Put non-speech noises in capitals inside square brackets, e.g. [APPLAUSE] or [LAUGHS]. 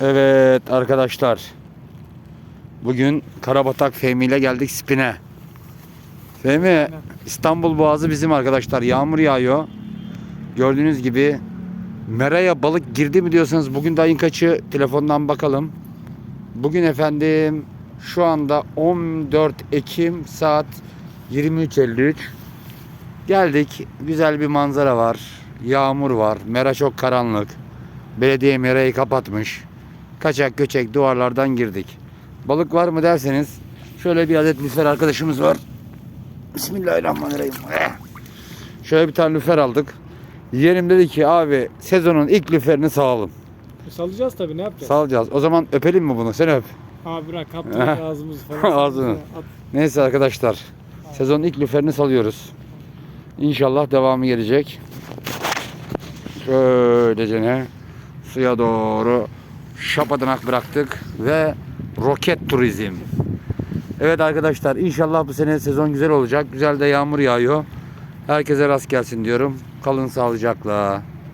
Evet arkadaşlar. Bugün Karabatak Fehmi ile geldik Spin'e. Fehmi İstanbul Boğazı bizim arkadaşlar. Yağmur yağıyor. Gördüğünüz gibi meraya balık girdi mi diyorsanız bugün de ayın kaçı telefondan bakalım. Bugün efendim şu anda 14 Ekim saat 23.53. Geldik. Güzel bir manzara var. Yağmur var. Mera çok karanlık. Belediye merayı kapatmış. Kaçak göçek duvarlardan girdik. Balık var mı derseniz şöyle bir adet lüfer arkadaşımız var. Bismillahirrahmanirrahim. Eh. Şöyle bir tane lüfer aldık. Yeğenim dedi ki abi sezonun ilk lüferini sağalım. E, Salacağız tabii ne yapacağız? Salacağız. O zaman öpelim mi bunu? Sen öp. Abi bırak kaptırdık [LAUGHS] ağzımızı falan. Ağzını. At. Neyse arkadaşlar. Sezonun ilk lüferini salıyoruz. İnşallah devamı gelecek. Şöylece suya doğru şapadanak bıraktık ve roket turizm. Evet arkadaşlar inşallah bu sene sezon güzel olacak. Güzel de yağmur yağıyor. Herkese rast gelsin diyorum. Kalın sağlıcakla.